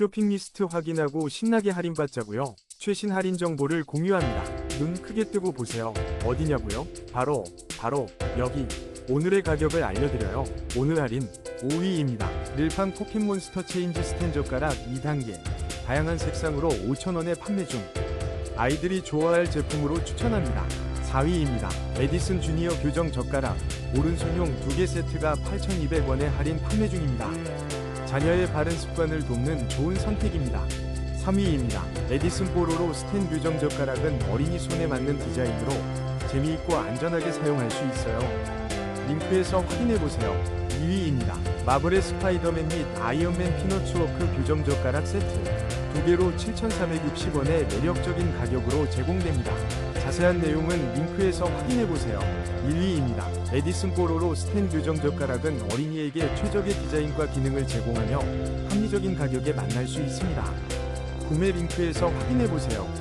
쇼핑 리스트 확인하고 신나게 할인받자고요. 최신 할인 정보를 공유합니다. 눈 크게 뜨고 보세요. 어디냐고요? 바로 바로 여기. 오늘의 가격을 알려드려요. 오늘 할인 5위입니다. 릴팡 포켓몬스터 체인지 스탠 젓가락 2단계. 다양한 색상으로 5,000원에 판매 중. 아이들이 좋아할 제품으로 추천합니다. 4위입니다. 에디슨 주니어 교정 젓가락 오른손용 2개 세트가 8,200원에 할인 판매 중입니다. 자녀의 바른 습관을 돕는 좋은 선택입니다. 3위입니다. 에디슨 뽀로로 스텐 교정 젓가락은 어린이 손에 맞는 디자인으로 재미있고 안전하게 사용할 수 있어요. 링크에서 확인해보세요. 2위입니다. 마블의 스파이더맨 및 아이언맨 피너츠워크 교정 젓가락 세트. 두 개로 7,460원의 매력적인 가격으로 제공됩니다. 자세한 내용은 링크에서 확인해보세요. 1위입니다. 에디슨 뽀로로 스텐 교정 젓가락은 어린이에게 최적의 디자인과 기능을 제공하며 합리적인 가격에 만날 수 있습니다. 구매 링크에서 확인해보세요.